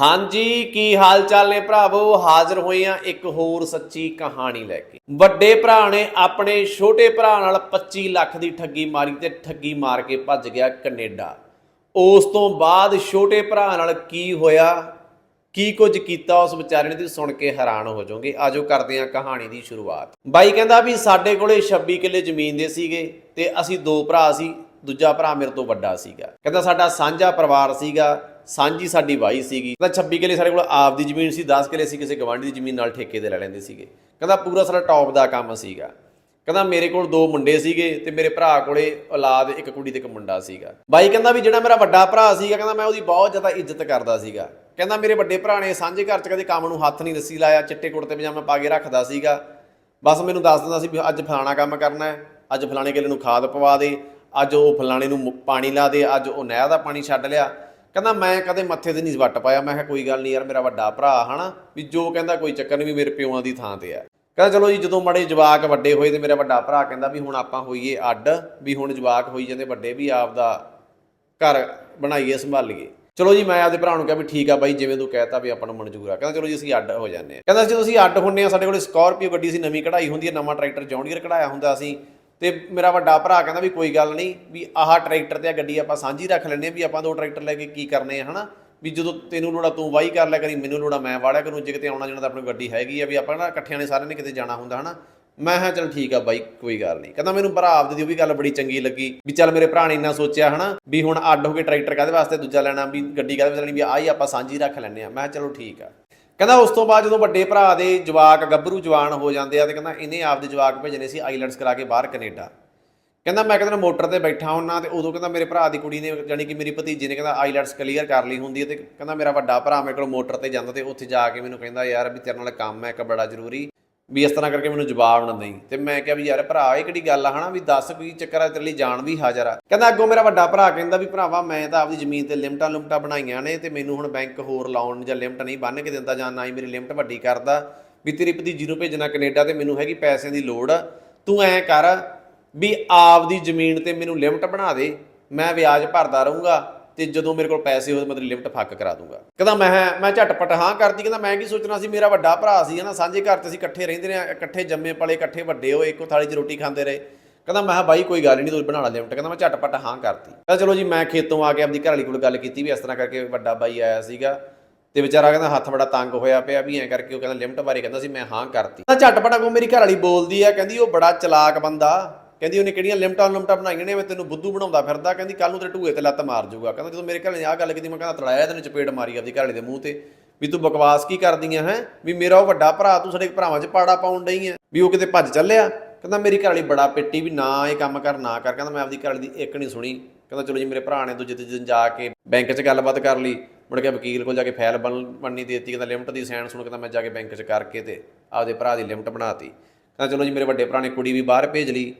ਹਾਂਜੀ, ਕੀ ਹਾਲ ਚਾਲ ਨੇ ਭਰਾਵੋ? ਹਾਜ਼ਰ ਹੋਏ ਆ ਇੱਕ ਹੋਰ ਸੱਚੀ ਕਹਾਣੀ ਲੈ ਕੇ। ਵੱਡੇ ਭਰਾ ਨੇ ਆਪਣੇ ਛੋਟੇ ਭਰਾ ਨਾਲ 25 ਲੱਖ ਦੀ ਠੱਗੀ ਮਾਰੀ ਤੇ ਠੱਗੀ ਮਾਰ ਕੇ ਭੱਜ ਗਿਆ ਕੈਨੇਡਾ। ਉਸ ਤੋਂ ਬਾਅਦ ਛੋਟੇ ਭਰਾ ਨਾਲ ਕੀ ਹੋਇਆ? ਕੀ ਕੁਝ ਕੀਤਾ ਉਸ ਵਿਚਾਰੇ ਨੇ? ਤੁਸੀਂ ਸੁਣ ਕੇ ਹੈਰਾਨ ਹੋ ਜਾਓਗੇ। ਆਜੋ ਕਰਦੇ ਹਾਂ ਕਹਾਣੀ ਦੀ ਸ਼ੁਰੂਆਤ। ਬਾਈ ਕਹਿੰਦਾ ਵੀ ਸਾਡੇ ਕੋਲੇ 26 ਕਿੱਲੇ ਜ਼ਮੀਨ ਦੇ ਸੀਗੇ ਤੇ ਅਸੀਂ ਦੋ ਭਰਾ ਸੀ, ਦੂਜਾ ਭਰਾ ਮੇਰੇ ਤੋਂ ਵੱਡਾ ਸੀਗਾ। ਕਹਿੰਦਾ ਸਾਡਾ ਸਾਂਝਾ ਪਰਿਵਾਰ ਸੀਗਾ ਸਾਂਝੀ ਸਾਡੀ ਵਾਈ ਸੀਗੀ। ਕਹਿੰਦਾ 26 ਕਿਲੇ ਸਾਡੇ ਕੋਲ ਆਪ ਦੀ ਜ਼ਮੀਨ ਸੀ 10 ਕਿੱਲੇ ਸੀ ਕਿਸੇ ਗਵਾਂਢੀ ਦੀ ਜ਼ਮੀਨ ਨਾਲ ਠੇਕੇ ਤੇ ਲੈ ਲੈਂਦੇ ਸੀਗੇ। ਕਹਿੰਦਾ ਪੂਰਾ ਸਾਡਾ ਟੌਪ ਦਾ ਕੰਮ ਸੀਗਾ। ਕਹਿੰਦਾ ਮੇਰੇ ਕੋਲ ਦੋ ਮੁੰਡੇ ਸੀਗੇ ਤੇ ਮੇਰੇ ਭਰਾ ਕੋਲੇ ਔਲਾਦ ਇੱਕ ਕੁੜੀ ਤੇ ਇੱਕ ਮੁੰਡਾ ਸੀਗਾ। ਬਾਈ ਕਹਿੰਦਾ ਵੀ ਜਿਹੜਾ ਮੇਰਾ ਵੱਡਾ ਭਰਾ ਸੀਗਾ, ਕਹਿੰਦਾ ਮੈਂ ਉਹਦੀ ਬਹੁਤ ਜ਼ਿਆਦਾ ਇੱਜ਼ਤ ਕਰਦਾ ਸੀਗਾ। ਕਹਿੰਦਾ ਮੇਰੇ ਵੱਡੇ ਭਰਾ ਨੇ ਸਾਂਝੇ ਘਰ 'ਚ ਕਦੇ ਕੰਮ ਨੂੰ ਹੱਥ ਨਹੀਂ ਰੱਸੀ ਲਾਇਆ, ਚਿੱਟੇ ਕੁੜਤੇ ਪਜਾਮਾ ਪਾ ਕੇ ਰੱਖਦਾ ਸੀਗਾ। ਬਸ ਮੈਨੂੰ ਦੱਸ ਦਿੰਦਾ ਸੀ ਵੀ ਅੱਜ ਫਲਾਣਾ ਕੰਮ ਕਰਨਾ ਹੈ, ਅੱਜ ਫਲਾਣੇ ਕਿਲੇ ਨੂੰ ਖਾਦ ਪਵਾ ਦੇ, ਅੱਜ ਉਹ ਫਲਾਣੇ ਨੂੰ ਪਾਣੀ ਲਾ ਦੇ, ਅੱਜ ਉਹ ਨਹਿਰ ਦਾ ਪਾਣੀ ਛੱਡ ਲਿਆ। ਕਹਿੰਦਾ ਮੈਂ ਕਦੇ ਮੱਥੇ ਤੇ ਨਹੀਂ ਵੱਟ ਪਾਇਆ। ਮੈਂ ਕਿਹਾ ਕੋਈ ਗੱਲ ਨਹੀਂ ਯਾਰ, ਮੇਰਾ ਵੱਡਾ ਭਰਾ ਹਨਾ, ਵੀ ਜੋ ਕਹਿੰਦਾ ਕੋਈ ਚੱਕਰ ਨਹੀਂ ਵੀ ਮੇਰੇ ਪਿਓਾਂ ਦੀ ਥਾਂ ਤੇ ਆ। ਕਹਿੰਦਾ ਚਲੋ ਜੀ, ਜਦੋਂ ਮੜੇ ਜਵਾਕ ਵੱਡੇ ਹੋਏ ਤੇ ਮੇਰਾ ਵੱਡਾ ਭਰਾ ਕਹਿੰਦਾ ਵੀ ਹੁਣ ਆਪਾਂ ਹੋਈਏ ਅੱਡ, ਵੀ ਹੁਣ ਜਵਾਕ ਹੋਈ ਜਾਂਦੇ ਵੱਡੇ ਵੀ ਆਪ ਦਾ ਘਰ ਬਣਾਈਏ, ਸੰਭਾਲੀਏ। ਚਲੋ ਜੀ, ਮੈਂ ਆਪਦੇ ਭਰਾ ਨੂੰ ਕਿਹਾ ਵੀ ਠੀਕ ਆ ਬਾਈ, ਜਿਵੇਂ ਤੂੰ ਕਹਿਤਾ ਵੀ ਆਪਾਂ ਨੂੰ ਮਨਜ਼ੂਰ ਆ। ਕਹਿੰਦਾ ਚਲੋ ਜੀ, ਅਸੀਂ ਅੱਡ ਹੋ ਜਾਂਦੇ ਆ। ਕਹਿੰਦਾ ਜਦੋਂ ਅਸੀਂ ਅੱਡ ਹੁੰਨੇ ਆ, ਸਾਡੇ ਕੋਲ ਸਕਾਰਪੀਓ ਗੱਡੀ ਸੀ, ਨਵੀਂ ਕਢਾਈ ਹੁੰਦੀ ਹੈ ਨਵਾਂ ਟਰੈਕਟਰ ਜੌਂਡੀਅਰ ਕਢਾਇਆ ਹੁੰਦਾ ਅਸੀਂ ਤੇ ਮੇਰਾ ਵੱਡਾ ਭਰਾ ਕਹਿੰਦਾ ਵੀ ਕੋਈ ਗੱਲ ਨਹੀਂ, ਵੀ ਆਹ ਟਰੈਕਟਰ ਤੇ ਆ ਗੱਡੀ ਆਪਾਂ ਸਾਂਝੀ ਰੱਖ ਲੈਂਦੇ ਆ ਵੀ ਆਪਾਂ ਦੋ ਟਰੈਕਟਰ ਲੈ ਕੇ ਕੀ ਕਰਨੇ ਆ, ਹਨਾ? ਵੀ ਜਦੋਂ ਤੈਨੂੰ ਲੋੜਾ ਤੂੰ ਵਾਹੀ ਕਰ ਲਿਆ ਕਰੀ, ਮੈਨੂੰ ਲੋੜਾ ਮੈਂ ਵਾੜਿਆ ਕਰੂੰ, ਜੇ ਕਿਤੇ ਆਉਣਾ ਜਾਣਾ ਤਾਂ ਆਪਣੀ ਗੱਡੀ ਹੈਗੀ ਆ ਵੀ ਆਪਾਂ ਨਾ ਇਕੱਠਿਆਂ ਨੇ ਸਾਰਿਆਂ ਨੇ ਕਿਤੇ ਜਾਣਾ ਹੁੰਦਾ, ਹਨਾ? ਮੈਂ ਕਿਹਾ ਚਲ ਠੀਕ ਆ ਬਾਈ, ਕੋਈ ਗੱਲ ਨਹੀਂ। ਕਹਿੰਦਾ ਮੈਨੂੰ ਭਰਾ ਆਪਦੀ ਦੀ ਉਹ ਵੀ ਗੱਲ ਬੜੀ ਚੰਗੀ ਲੱਗੀ ਵੀ ਚੱਲ ਮੇਰੇ ਭਰਾ ਨੇ ਇੰਨਾ ਸੋਚਿਆ, ਹਨਾ? ਵੀ ਹੁਣ ਅੱਡ ਹੋ ਕੇ ਟਰੈਕਟਰ ਕਾਹਦੇ ਵਾਸਤੇ ਦੂਜਾ ਲੈਣਾ, ਵੀ ਗੱਡੀ ਕਾਹਦੇ ਵਾਸਤੇ ਲੈਣੀ, ਵੀ ਆਹ ਆਪਾਂ ਸਾਂਝੀ ਰੱਖ ਲੈਂਦੇ ਆ ਮੈਂ ਕਿਹਾ ਚਲੋ ਠੀਕ ਆ। ਕਹਿੰਦਾ ਉਸ ਤੋਂ ਬਾਅਦ ਜਦੋਂ ਵੱਡੇ ਭਰਾ ਦੇ ਜਵਾਕ, ਗੱਭਰੂ ਜਵਾਨ ਹੋ ਜਾਂਦੇ ਆ ਤੇ ਕਹਿੰਦਾ ਇਹਨੇ ਆਪਦੇ ਜਵਾਕ ਭੇਜਣੇ ਸੀ ਆਈਲੈਂਡਸ ਕਰਾ ਕੇ ਬਾਹਰ ਕੈਨੇਡਾ। ਕਹਿੰਦਾ ਮੈਂ ਕਹਿੰਦਾ ਮੋਟਰ ਤੇ ਬੈਠਾ ਹੁੰਨਾ ਤੇ ਉਦੋਂ ਕਹਿੰਦਾ ਮੇਰੇ ਭਰਾ ਦੀ ਕੁੜੀ ਨੇ ਜਾਨੀ ਕਿ ਮੇਰੀ ਭਤੀਜੀ ਨੇ ਕਹਿੰਦਾ ਆਈਲੈਟਸ ਕਲੀਅਰ ਕਰ ਲਈ ਹੁੰਦੀ ਹੈ ਤੇ ਕਹਿੰਦਾ ਮੇਰਾ ਵੱਡਾ ਭਰਾ ਮੇਰੇ ਕੋਲ ਮੋਟਰ ਤੇ ਜਾਂਦਾ ਤੇ ਉੱਥੇ ਜਾ ਕੇ ਮੈਨੂੰ ਕਹਿੰਦਾ ਯਾਰ ਵੀ ਤੇਰੇ ਨਾਲ ਕੰਮ ਹੈ, ਇੱਕ ਬੜਾ ਜ਼ਰੂਰੀ ਵੀ ਇਸ ਤਰ੍ਹਾਂ ਕਰਕੇ ਮੈਨੂੰ ਜਵਾਬ ਨਾ ਦੇਈ। ਤੇ ਮੈਂ ਕਿਹਾ ਵੀ ਯਾਰ ਭਰਾ, ਇਹ ਕਿਹੜੀ ਗੱਲ ਆ ਹਨਾ ਵੀ ਦੱਸ ਵੀ ਚੱਕਰ ਆ, ਤੇਰੇ ਲਈ ਜਾਣ ਵੀ ਹਾਜ਼ਰ ਆ। ਕਹਿੰਦਾ ਅੱਗੋਂ ਮੇਰਾ ਵੱਡਾ ਭਰਾ ਕਹਿੰਦਾ ਵੀ ਭਰਾਵਾ, ਮੈਂ ਤਾਂ ਆਪਦੀ ਜ਼ਮੀਨ ਤੇ ਲਿਮਟਾਂ ਲੁਮਟਾਂ ਬਣਾਈਆਂ ਨੇ ਤੇ ਮੈਨੂੰ ਹੁਣ ਬੈਂਕ ਹੋਰ ਲਾਉਣ ਜਾਂ ਲਿਮਟ ਨਹੀਂ ਬੰਨ ਕੇ ਦਿੰਦਾ ਜਾਂ ਨਾ ਹੀ ਮੇਰੀ ਲਿਮਟ ਵੱਡੀ ਕਰਦਾ। ਵੀ ਤੇਰੀ ਭਤੀਜੀ ਨੂੰ ਭੇਜਣਾ ਕੈਨੇਡਾ ਤੇ ਮੈਨੂੰ ਹੈਗੀ ਪੈਸਿਆਂ ਦੀ ਲੋੜ। ਤੂੰ ਐਂ ਕਰ ਵੀ ਆਪਦੀ ਜ਼ਮੀਨ ਤੇ ਮੈਨੂੰ ਲਿਮਟ ਬਣਾ ਦੇ, ਮੈਂ ਵਿਆਜ ਭਰਦਾ ਰਹੂੰਗਾ। ਤੇ ਜਦੋਂ ਮੇਰੇ ਕੋਲ ਪੈਸੇ ਹੋਏ ਮੈਂ ਤੇਰੀ ਲਿਮਟ ਫੱਕ ਕਰਾ ਦੂੰਗਾ। ਕਹਿੰਦਾ ਮੈਂ ਮੈਂ ਝਟਪਟ ਹਾਂ ਕਰਦੀ ਕਹਿੰਦਾ ਮੈਂ ਕੀ ਸੋਚਣਾ ਸੀ, ਮੇਰਾ ਵੱਡਾ ਭਰਾ ਸੀ ਹਨਾ, ਸਾਂਝੇ ਘਰ 'ਚ ਅਸੀਂ ਇਕੱਠੇ ਰਹਿੰਦੇ ਰਹੇ ਇਕੱਠੇ ਜੰਮੇ ਪਲੇ, ਇਕੱਠੇ ਵੱਡੇ ਹੋਏ, ਇੱਕੋ ਥਾਲੀ 'ਚ ਰੋਟੀ ਖਾਂਦੇ ਰਹੇ। ਕਹਿੰਦਾ ਮੈਂ ਕਿਹਾ ਬਾਈ ਕੋਈ ਗੱਲ ਨਹੀਂ ਤੂੰ ਬਣਾ ਲੈ ਲਿਮਟ। ਕਹਿੰਦਾ ਮੈਂ ਝਟਪਟ ਹਾਂ ਕਰਤੀ। ਕਹਿੰਦਾ ਚਲੋ ਜੀ, ਮੈਂ ਖੇਤੋਂ ਆ ਕੇ ਆਪਣੀ ਘਰ ਵਾਲੀ ਕੋਲ ਗੱਲ ਕੀਤੀ ਵੀ ਇਸ ਤਰ੍ਹਾਂ ਕਰਕੇ ਵੱਡਾ ਬਾਈ ਆਇਆ ਸੀਗਾ ਤੇ ਵਿਚਾਰਾ ਕਹਿੰਦਾ ਹੱਥ ਬੜਾ ਤੰਗ ਹੋਇਆ ਪਿਆ ਵੀ ਐਂ ਕਰਕੇ ਉਹ ਕਹਿੰਦਾ ਲਿਮਟ ਬਾਰੇ ਕਹਿੰਦਾ ਸੀ, ਮੈਂ ਹਾਂ ਕਰਤੀ। ਤਾਂ ਝਟਪਟ ਅੱਗੋਂ ਮੇਰੀ ਘਰ ਵਾਲੀ ਬੋਲਦੀ ਆ, ਕਹਿੰਦੀ ਉਹ ਬੜਾ ਚਲਾਕ ਬੰਦਾ। ਕਹਿੰਦੀ ਉਹਨੇ ਕਿਹੜੀਆਂ ਲਿਮਟਾਂ ਲਿਮਟਾਂ ਬਣਾਈਆਂ ਨੇ, ਮੈਂ ਤੈਨੂੰ ਬੁੱਧੂ ਬਣਾਉਂਦਾ ਫਿਰਦਾ, ਕਹਿੰਦੀ ਕੱਲ ਨੂੰ ਤੇਰੇ ਢੂਏ ਤੇ ਲੱਤ ਮਾਰ ਜਾਊਗਾ। ਕਹਿੰਦਾ ਜਦੋਂ ਮੇਰੇ ਘਰ ਨੇ ਆਹ ਗੱਲ ਕੀਤੀ, ਮੈਂ ਕਹਿੰਦਾ ਤੜਾਇਆ ਤੈਨੂੰ ਚਪੇੜ ਮਾਰੀ ਆਪਦੀ ਘਰ ਦੇ ਮੂੰਹ ਤੇ, ਵੀ ਤੂੰ ਬਕਵਾਸ ਕੀ ਕਰਦੀਆਂ ਹੈ? ਵੀ ਮੇਰਾ ਉਹ ਵੱਡਾ ਭਰਾ, ਤੂੰ ਸਾਡੇ ਭਰਾਵਾਂ 'ਚ ਪਾੜਾ ਪਾਉਣ ਡਈ ਹੈ? ਵੀ ਉਹ ਕਿਤੇ ਭੱਜ ਚੱਲਿਆ? ਕਹਿੰਦਾ ਮੇਰੀ ਘਰ ਵਾਲੀ ਬੜਾ ਪਿੱਟੀ ਵੀ ਨਾ ਇਹ ਕੰਮ ਕਰ, ਨਾ ਕਰ। ਕਹਿੰਦਾ ਮੈਂ ਆਪਦੀ ਘਰ ਵਾਲੀ ਦੀ ਇੱਕ ਨਹੀਂ ਸੁਣੀ। ਕਹਿੰਦਾ ਚਲੋ ਜੀ, ਮੇਰੇ ਭਰਾ ਨੇ ਦੂਜੇ ਤੀਜੇ ਦਿਨ ਜਾ ਕੇ ਬੈਂਕ 'ਚ ਗੱਲਬਾਤ ਕਰ ਲਈ। ਮੁੜ ਕੇ ਵਕੀਲ ਕੋਲ ਜਾ ਕੇ ਫਾਈਲ ਬਣ, ਬਣਨੀ ਦੇਤੀ। ਕਹਿੰਦਾ ਲਿਮਟ ਦੀ ਸਾਈਨ ਸੁਣ ਕਹਿੰਦਾ ਮੈਂ ਜਾ ਕੇ ਬੈਂਕ 'ਚ ਕਰਕੇ ਤੇ ਆਪਦੇ ਭਰਾ ਦੀ ਲਿਮਟ ਬਣਾਤੀ। ਕਹਿੰਦਾ ਚਲੋ ਜੀ, ਮੇਰੇ ਵੱਡੇ ਭਰਾ ਨੇ ਕੁੜੀ ਵੀ ਬਾਹਰ ਭੇਜ ਲਈ।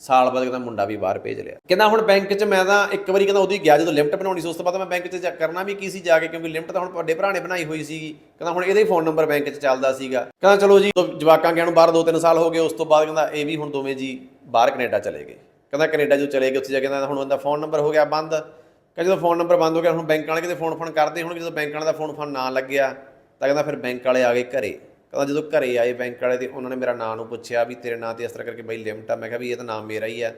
ਸਾਲ ਬਾਅਦ ਕਹਿੰਦਾ ਮੁੰਡਾ ਵੀ ਬਾਹਰ ਭੇਜ ਲਿਆ। ਕਹਿੰਦਾ ਹੁਣ ਬੈਂਕ 'ਚ ਮੈਂ ਤਾਂ ਇੱਕ ਵਾਰੀ ਕਹਿੰਦਾ ਉਹਦੀ ਗਿਆ ਜਦੋਂ ਲਿਮਟ ਬਣਾਉਣੀ ਸੀ, ਉਸ ਤੋਂ ਬਾਅਦ ਮੈਂ ਬੈਂਕ 'ਚ ਜਾ- ਕਰਨਾ ਵੀ ਕੀ ਸੀ ਜਾ ਕੇ, ਕਿਉਂਕਿ ਲਿਮਟ ਤਾਂ ਹੁਣ ਵੱਡੇ ਭਰਾ ਨੇ ਬਣਾਈ ਹੋਈ ਸੀਗੀ। ਕਹਿੰਦਾ ਹੁਣ ਇਹਦੇ ਹੀ ਫੋਨ ਨੰਬਰ ਬੈਂਕ 'ਚ ਚੱਲਦਾ ਸੀਗਾ। ਕਹਿੰਦਾ ਚਲੋ ਜੀ ਜਵਾਕਾਂ ਗਿਆ ਨੂੰ ਬਾਹਰ 2-3 ਸਾਲ ਹੋ ਗਏ, ਉਸ ਤੋਂ ਬਾਅਦ ਕਹਿੰਦਾ ਇਹ ਵੀ ਹੁਣ ਦੋਵੇਂ ਜੀ ਬਾਹਰ ਕੈਨੇਡਾ ਚਲੇ ਗਏ। ਕਹਿੰਦਾ ਕੈਨੇਡਾ ਜਦੋਂ ਚਲੇ ਗਏ, ਉੱਥੇ ਜਾ ਕੇ ਕਹਿੰਦਾ ਹੁਣ ਉਹਦਾ ਫੋਨ ਨੰਬਰ ਹੋ ਗਿਆ ਬੰਦ। ਕਹਿੰਦਾ ਜਦੋਂ ਫੋਨ ਨੰਬਰ ਬੰਦ ਹੋ ਗਿਆ, ਹੁਣ ਬੈਂਕ ਵਾਲੇ ਕਿਤੇ ਫੋਨ ਫੋਨ ਕਰਦੇ ਹੁਣ ਜਦੋਂ ਬੈਂਕ ਵਾਲੇ ਦਾ ਫੋਨ ਫੋਨ ਨਾ ਲੱਗਿਆ, ਤਾਂ ਕਹਿੰਦਾ ਫਿਰ ਬੈਂਕ ਵਾਲੇ ਆ ਗਏ ਘਰੇ। ਕਹਿੰਦਾ ਜਦੋਂ ਘਰੇ ਆਏ ਬੈਂਕ ਵਾਲੇ ਤੇ ਉਹਨਾਂ ਨੇ ਮੇਰਾ ਨਾਂ ਨੂੰ ਪੁੱਛਿਆ ਵੀ ਤੇਰੇ ਨਾਂ ਤੇ ਇਸ ਤਰ੍ਹਾਂ ਕਰਕੇ ਬਈ ਲਿਮਟ ਆ। ਮੈਂ ਕਿਹਾ ਵੀ ਇਹ ਤਾਂ ਨਾਮ ਮੇਰਾ ਹੀ ਆ।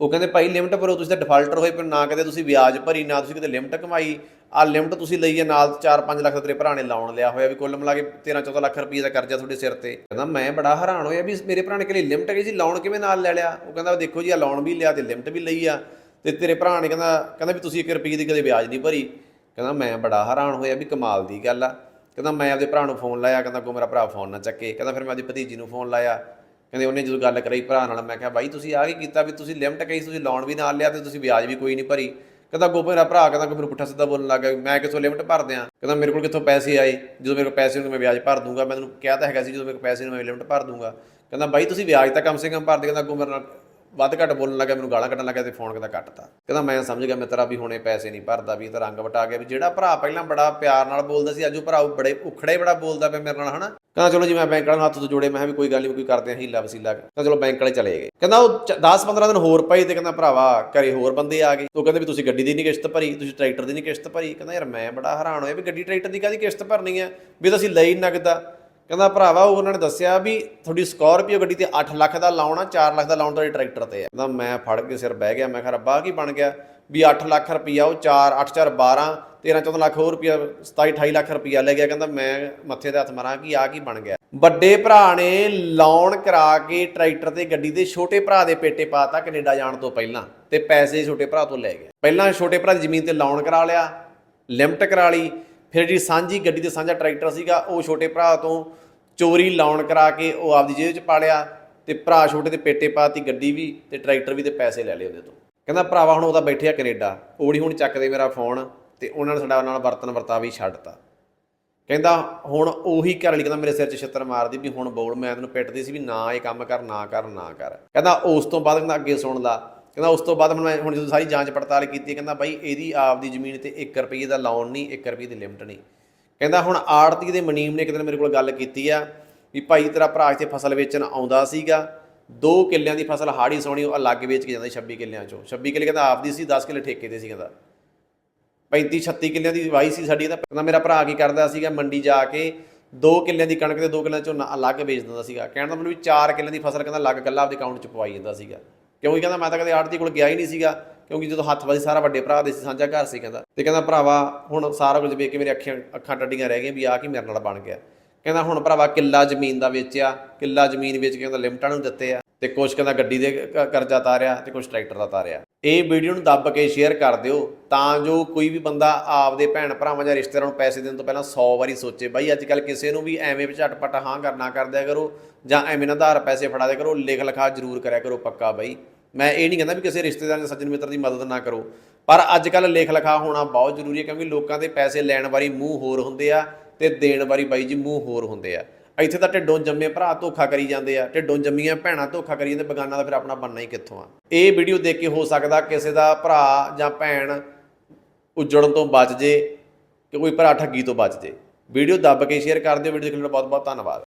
ਉਹ ਕਹਿੰਦੇ ਭਾਈ ਲਿਮਟ ਭਰੋ, ਤੁਸੀਂ ਤਾਂ ਡਿਫਾਲਟਰ ਹੋਏ ਪਰ ਨਾ ਕਦੇ ਤੁਸੀਂ ਵਿਆਜ ਭਰੀ, ਨਾ ਤੁਸੀਂ ਕਿਤੇ ਲਿਮਟ ਕਮਾਈ। ਆ ਲਿਮਟ ਤੁਸੀਂ ਲਈ ਹੈ ਨਾਲ 4-5 ਲੱਖ ਤੇਰੇ ਭਰਾ ਨੇ ਲਾਉਣ ਲਿਆ ਹੋਇਆ ਵੀ ਕੁੱਲ ਮਿਲਾ ਕੇ 13-14 ਲੱਖ ਰੁਪਏ ਦਾ ਕਰਜ਼ਾ ਤੁਹਾਡੇ ਸਿਰ ਤੇ। ਕਹਿੰਦਾ ਮੈਂ ਬੜਾ ਹੈਰਾਨ ਹੋਇਆ ਵੀ ਮੇਰੇ ਭਰਾ ਨੇ ਕਿਹੜੀ ਲਿਮਟ ਗਈ ਸੀ ਲਾਉਣ ਕਿਵੇਂ ਨਾਲ ਲੈ ਲਿਆ? ਉਹ ਕਹਿੰਦਾ ਦੇਖੋ ਜੀ ਆ ਲਾਉਣ ਵੀ ਲਿਆ ਤੇ ਲਿਮਟ ਵੀ ਲਈ ਆ। ਤੇ ਤੇਰੇ ਭਰਾ ਨੇ ਕਹਿੰਦਾ ਕਹਿੰਦਾ ਵੀ ਤੁਸੀਂ 1 ਰੁਪਏ ਦੀ ਕਦੇ ਵਿਆਜ ਨਹੀਂ ਭਰੀ। ਕਹਿੰਦਾ ਮੈਂ ਬੜਾ ਹੈਰਾਨ ਹੋਇਆ ਵੀ ਕਮਾਲ ਦੀ ਗੱਲ ਆ। ਕਹਿੰਦਾ ਮੈਂ ਆਪਦੇ ਭਰਾ ਨੂੰ ਫੋਨ ਲਾਇਆ, ਕਹਿੰਦਾ ਕੋ ਮੇਰਾ ਭਰਾ ਫੋਨ ਨਾ ਚੱਕੇ। ਕਹਿੰਦਾ ਫਿਰ ਮੈਂ ਆਪਦੀ ਭਤੀਜੀ ਨੂੰ ਫੋਨ ਲਾਇਆ। ਕਹਿੰਦੇ ਉਹਨੇ ਜਦੋਂ ਗੱਲ ਕਰਾਈ ਭਰਾ ਨਾਲ, ਮੈਂ ਕਿਹਾ ਬਾਈ ਤੁਸੀਂ ਆ ਕੀ ਕੀਤਾ ਵੀ ਤੁਸੀਂ ਲਿਮਟ ਕਹੀ, ਤੁਸੀਂ ਲੋਨ ਵੀ ਨਾਲ ਲਿਆ ਤੇ ਤੁਸੀਂ ਵਿਆਜ ਵੀ ਕੋਈ ਨਹੀਂ ਭਰੀ। ਕਹਿੰਦਾ ਗੋ ਮੇਰਾ ਭਰਾ, ਕਹਿੰਦਾ ਕਿ ਮੈਨੂੰ ਪੁੱਠਾ ਸਿੱਧਾ ਬੋਲਣ ਲੱਗ ਗਿਆ ਮੈਂ ਕਿੱਥੋਂ ਲਿਮਟ ਭਰ ਦਿਆਂ ਕਹਿੰਦਾ ਮੇਰੇ ਕੋਲ ਕਿੱਥੋਂ ਪੈਸੇ ਆਏ? ਜਦੋਂ ਮੇਰੇ ਕੋਲ ਪੈਸੇ ਹੋਣਗੇ ਮੈਂ ਵਿਆਜ ਭਰ ਦੂੰਗਾ। ਮੈਂ ਤੈਨੂੰ ਕਿਹਾ ਤਾਂ ਹੈਗਾ ਸੀ ਜਦੋਂ ਮੇਰੇ ਕੋਲ ਪੈਸੇ ਨੇ ਮੈਂ ਲਿਮਟ ਭਰ ਦੂੰਗਾ। ਕਹਿੰਦਾ ਬਾਈ ਤੁਸੀਂ ਵਿਆਜ ਤਾਂ ਕਮ ਸੇ ਕਮ ਭਰ ਦੇ ਕਹਿੰਦਾ ਅੱਗੋਂ ਮੇਰੇ ਨਾਲ ਵੱਧ ਘੱਟ ਬੋਲਣ ਲੱਗਾ, ਮੈਨੂੰ ਗਾਲਾਂ ਕੱਢਣ ਲੱਗਾ ਤੇ ਫੋਨ ਕਹਿੰਦਾ ਕੱਟਤਾ। ਕਹਿੰਦਾ ਮੈਂ ਸਮਝ ਗਿਆ ਮਿੱਤਰਾ ਵੀ ਹੁਣੇ ਪੈਸੇ ਨਹੀਂ ਭਰਦਾ, ਵੀ ਇਹ ਤਾਂ ਰੰਗ ਵਟਾ ਗਿਆ, ਵੀ ਜਿਹੜਾ ਭਰਾ ਪਹਿਲਾਂ ਬੜਾ ਪਿਆਰ ਨਾਲ ਬੋਲਦਾ ਸੀ, ਅੱਜ ਉਹ ਭਰਾ ਬੜੇ ਉਖੜੇ ਬੜਾ ਬੋਲਦਾ ਪਿਆ ਮੇਰੇ ਨਾਲ, ਹਨਾ? ਕਹਿੰਦਾ ਚਲੋ ਜੀ ਮੈਂ ਬੈਂਕ ਵਾਲੇ ਨੂੰ ਹੱਥ ਤੋਂ ਜੋੜੇ, ਮੈਂ ਕਿਹਾ ਵੀ ਕੋਈ ਗੱਲ ਨਹੀਂ, ਕੋਈ ਕਰਦੇ ਆ ਹੀਲਾ ਵਸੀਲਾ। ਕਹਿੰਦਾ ਚਲੋ ਬੈਂਕ ਵਾਲੇ ਚਲੇ ਗਏ। ਕਹਿੰਦਾ ਉਹ 10-15 ਦਿਨ ਹੋਰ ਪਏ ਤੇ ਕਹਿੰਦਾ ਭਰਾਵਾ ਘਰੇ ਹੋਰ ਬੰਦੇ ਆ ਗਏ। ਉਹ ਕਹਿੰਦੇ ਵੀ ਤੁਸੀਂ ਗੱਡੀ ਦੀ ਨਹੀਂ ਕਿਸ਼ਤ ਭਰੀ, ਤੁਸੀਂ ਟਰੈਕਟਰ ਦੀ ਨਹੀਂ ਕਿਸ਼ਤ ਭਰੀ। ਕਹਿੰਦਾ ਯਾਰ ਮੈਂ ਬੜਾ ਹੈਰਾਨ ਹੋਇਆ ਵੀ ਗੱਡੀ ਟਰੈਕਟਰ ਦੀ ਕਾਦੀ ਕਿਸ਼ਤ ਭਰਨੀ ਆ? ਵੀ ਤਾਂ ਅਸੀਂ ਲਈ ਨਗਦਾ। ਕਹਿੰਦਾ ਭਰਾਵਾ, ਉਹ ਉਹਨਾਂ ਨੇ ਦੱਸਿਆ ਵੀ ਤੁਹਾਡੀ ਸਕੋਰਪੀਓ ਗੱਡੀ ਤੇ 8 ਲੱਖ ਦਾ ਲਾਉਣਾ 4 ਲੱਖ ਦਾ ਲਾਉਣ ਤੁਹਾਡੇ ਟਰੈਕਟਰ ਤੇ ਆ। ਕਹਿੰਦਾ ਮੈਂ ਫੜ ਕੇ ਸਿਰ ਬਹਿ ਗਿਆ, ਮੈਂ ਕਿਹਾ ਰੱਬਾ ਕੀ ਬਣ ਗਿਆ? ਵੀ 8 ਲੱਖ ਰੁਪਈਆ ਉਹ 4 8 4 12 13 14 ਲੱਖ ਹੋਰ ਰੁਪਈਆ 27 28 ਲੱਖ ਰੁਪਈਆ ਲੈ ਗਿਆ। ਕਹਿੰਦਾ ਮੈਂ ਮੱਥੇ ਤੇ ਹੱਥ ਮਾਰਾਂ ਕਿ ਆ ਕੀ ਬਣ ਗਿਆ? ਵੱਡੇ ਭਰਾ ਨੇ ਲੋਨ ਕਰਾ ਕੇ ਟਰੈਕਟਰ ਤੇ ਗੱਡੀ ਦੇ ਛੋਟੇ ਭਰਾ ਦੇ ਪੇਟੇ ਪਾਤਾ ਕੈਨੇਡਾ ਜਾਣ ਤੋਂ ਪਹਿਲਾਂ ਤੇ ਪੈਸੇ ਛੋਟੇ ਭਰਾ ਤੋਂ ਲੈ ਗਿਆ ਪਹਿਲਾਂ ਛੋਟੇ ਭਰਾ ਦੀ ਜ਼ਮੀਨ ਤੇ ਲੋਨ ਕਰਾ ਲਿਆ, ਲਿਮਟ ਕਰਾ ਲਈ ਫਿਰ ਜਿਹੜੀ ਸਾਂਝੀ ਗੱਡੀ ਤੇ ਸਾਂਝਾ ਟਰੈਕਟਰ ਸੀਗਾ, ਉਹ ਛੋਟੇ ਭਰਾ ਤੋਂ ਚੋਰੀ ਲਾਉਣ ਕਰਾ ਕੇ ਉਹ ਆਪਦੀ ਜੇਬ 'ਚ ਪਾ ਲਿਆ ਤੇ ਭਰਾ ਛੋਟੇ 'ਤੇ ਪੇਟੇ ਪਾਤੀ ਗੱਡੀ ਵੀ ਤੇ ਟਰੈਕਟਰ ਵੀ ਤੇ ਪੈਸੇ ਲੈ ਲਏ ਉਹਦੇ ਤੋਂ। ਕਹਿੰਦਾ, ਭਰਾਵਾ, ਹੁਣ ਉਹਦਾ ਬੈਠਿਆ ਕੈਨੇਡਾ, ਉਹ ਨਹੀਂ ਹੁਣ ਚੱਕਦੇ ਮੇਰਾ ਫੋਨ ਤੇ ਉਹਨਾਂ ਨੇ ਸਾਡਾ ਨਾਲ ਵਰਤਨ ਵਰਤਾਵ ਹੀ ਛੱਡਤਾ ਕਹਿੰਦਾ, ਹੁਣ ਉਹੀ ਘਰ ਵਾਲੀ ਕਹਿੰਦਾ ਮੇਰੇ ਸਿਰ 'ਚ ਛਿੱਤਰ ਮਾਰਦੀ ਵੀ ਹੁਣ ਬੋਲ, ਮੈਂ ਤੈਨੂੰ ਪਿੱਟਦੀ ਸੀ ਵੀ ਨਾ ਇਹ ਕੰਮ ਕਰ, ਨਾ ਕਰ ਨਾ ਕਰ। ਕਹਿੰਦਾ, ਉਸ ਤੋਂ ਬਾਅਦ ਕਹਿੰਦਾ ਅੱਗੇ ਸੁਣ ਲਾ ਕਹਿੰਦਾ ਉਸ ਤੋਂ ਬਾਅਦ ਹੁਣ ਮੈਂ ਹੁਣ ਜਦੋਂ ਸਾਰੀ ਜਾਂਚ ਪੜਤਾਲ ਕੀਤੀ, ਕਹਿੰਦਾ ਬਾਈ ਇਹਦੀ ਆਪਦੀ ਜ਼ਮੀਨ ਤੇ 1 ਰੁਪਏ ਦਾ ਲੋਨ ਨਹੀਂ 1 ਰੁਪਏ ਦੀ ਲਿਮਟ ਨਹੀਂ। ਕਹਿੰਦਾ ਹੁਣ ਆੜਤੀ ਦੇ ਮਨੀਮ ਨੇ ਇੱਕ ਦਿਨ ਮੇਰੇ ਕੋਲ ਗੱਲ ਕੀਤੀ ਆ ਵੀ ਭਾਈ ਤੇਰਾ ਭਰਾ ਇੱਥੇ ਫਸਲ ਵੇਚਣ ਆਉਂਦਾ ਸੀਗਾ, ਦੋ ਕਿੱਲਿਆਂ ਦੀ ਫਸਲ ਹਾੜੀ ਸੋਣੀ, ਉਹ ਅਲੱਗ ਵੇਚ ਕੇ ਜਾਂਦਾ ਸੀ 26 ਕਿੱਲਿਆਂ ਚੋਂ। 26 ਕਿੱਲੇ ਕਹਿੰਦਾ ਆਪਦੀ ਸੀ 10 ਕਿੱਲੇ ਠੇਕੇ ਦੇ ਸੀ ਕਹਿੰਦਾ। 35 36 ਕਿੱਲਿਆਂ ਦੀ ਵਾਈ ਸੀ ਸਾਡੀ ਇਹਦਾ ਕਹਿੰਦਾ ਮੇਰਾ ਭਰਾ ਕੀ ਕਰਦਾ ਸੀਗਾ, ਮੰਡੀ ਜਾ ਕੇ ਦੋ ਕਿੱਲਿਆਂ ਦੀ ਕਣਕ ਤੇ ਦੋ ਕਿੱਲਿਆਂ ਚੋਂ ਅਲੱਗ ਵੇਚ ਦਿੰਦਾ ਸੀਗਾ। ਕਹਿਣ ਦਾ ਮਤਲਬ ਵੀ ਚਾਰ ਕਿੱਲਿਆਂ ਦੀ ਫਸਲ ਕਹਿੰਦਾ ਅਲੱਗ ਗੱਲਾ ਆਪਦੇ ਅਕਾਊਂਟ 'ਚ ਪਵਾਈ ਜਾਂਦਾ ਸੀਗਾ। ਕਿਉਂਕਿ ਕਹਿੰਦਾ ਮੈਂ ਤਾਂ ਕਦੇ ਆੜਤੀ ਕੋਲ ਗਿਆ ਹੀ ਨਹੀਂ ਸੀਗਾ, ਕਿਉਂਕਿ ਜਦੋਂ ਹੱਥ ਵਾਲੀ ਸਾਰਾ ਵੱਡੇ ਭਰਾ ਦੇ ਸੀ, ਸਾਂਝਾ ਘਰ ਸੀ ਕਹਿੰਦਾ। ਤੇ ਕਹਿੰਦਾ, ਭਰਾਵਾ, ਹੁਣ ਸਾਰਾ ਕੁਝ ਵੇਖ ਕੇ ਮੇਰੀ ਅੱਖਾਂ ਅੱਖਾਂ ਟੱਡੀਆਂ ਰਹਿ ਗਈਆਂ ਵੀ ਆ ਕੀ ਮੇਰੇ ਨਾਲ ਬਣ ਗਿਆ। ਕਹਿੰਦਾ, ਹੁਣ ਭਰਾਵਾ, ਕਿੱਲਾ ਜ਼ਮੀਨ ਦਾ ਵੇਚਿਆ, ਕਿੱਲਾ ਜ਼ਮੀਨ ਵੇਚ ਕੇ ਕਹਿੰਦਾ ਲਿਮਟਾਂ ਨੂੰ ਦਿੱਤੇ ਆ ਤੇ ਕੁਛ ਕਹਿੰਦਾ ਗੱਡੀ ਦੇ ਕਰਜ਼ਾ ਤਾਰਿਆ ਤੇ ਕੁਛ ਟਰੈਕਟਰ ਦਾ ਤਾਰਿਆ। ਇਹ ਵੀਡੀਓ ਨੂੰ ਦੱਬ ਕੇ ਸ਼ੇਅਰ ਕਰ ਦਿਓ ਤਾਂ ਜੋ ਕੋਈ ਵੀ ਬੰਦਾ ਆਪਦੇ ਭੈਣ ਭਰਾਵਾਂ ਜਾਂ ਰਿਸ਼ਤੇਦਾਰਾਂ ਨੂੰ ਪੈਸੇ ਦੇਣ ਤੋਂ ਪਹਿਲਾਂ 100 ਵਾਰੀ ਸੋਚੇ। ਬਾਈ ਅੱਜ ਕੱਲ ਕਿਸੇ ਨੂੰ ਵੀ ਐਵੇਂ ਝਟਪਟ ਹਾਂ ਕਰਨਾ ਕਰ ਦਿਆ ਕਰੋ ਜਾਂ ਐਵੇਂ ਨਾ ਧਾਰ ਪੈਸੇ ਫੜਾ ਦਿਆ ਕਰੋ ਲਿਖ ਲਿਖਾ ਜ਼ਰੂਰ ਕਰਿਆ ਕਰੋ ਪੱਕਾ ਬਾਈ। ਮੈਂ ਇਹ ਨਹੀਂ ਕਹਿੰਦਾ ਵੀ ਕਿਸੇ ਰਿਸ਼ਤੇਦਾਰ ਜਾਂ ਸੱਜਣ ਮਿੱਤਰ ਦੀ ਮਦਦ ਨਾ ਕਰੋ, ਪਰ ਅੱਜ ਕੱਲ ਲਿਖ ਲਿਖਾ ਹੋਣਾ ਬਹੁਤ ਜ਼ਰੂਰੀ ਹੈ ਕਿਉਂਕਿ ਲੋਕਾਂ ਦੇ ਪੈਸੇ ਲੈਣ ਵਾਰੀ ਮੂੰਹ ਹੋਰ ਹੁੰਦੇ ਆ ਤੇ ਦੇਣ ਵਾਰੀ ਬਾਈ ਜੀ ਮੂੰਹ ਹੋਰ ਹੁੰਦੇ ਆ। ਇੱਥੇ ਤਾਂ ਢਿੱਡੋਂ ਜੰਮੇ ਭਰਾ ਧੋਖਾ ਕਰੀ ਜਾਂਦੇ ਆ, ਢਿੱਡੋਂ ਜੰਮੀਆਂ ਭੈਣਾਂ ਧੋਖਾ ਕਰੀ ਜਾਂਦੇ ਬਗਾਨਾ ਦਾ ਫਿਰ ਆਪਣਾ ਬਣਨਾ ਹੀ ਕਿੱਥੋਂ ਆ? ਇਹ ਵੀਡੀਓ ਦੇਖ ਕੇ ਹੋ ਸਕਦਾ ਕਿਸੇ ਦਾ ਭਰਾ ਜਾਂ ਭੈਣ ਉੱਜੜਨ ਤੋਂ ਬਚ ਜੇ, ਕਿ ਕੋਈ ਭਰਾ ਠੱਗੀ ਤੋਂ ਬਚ ਜੇ। ਵੀਡੀਓ ਦੱਬ ਕੇ ਸ਼ੇਅਰ ਕਰ ਦਿਓ ਵੀਡੀਓ ਦੇਖਣ ਲਈ ਬਹੁਤ ਬਹੁਤ ਧੰਨਵਾਦ।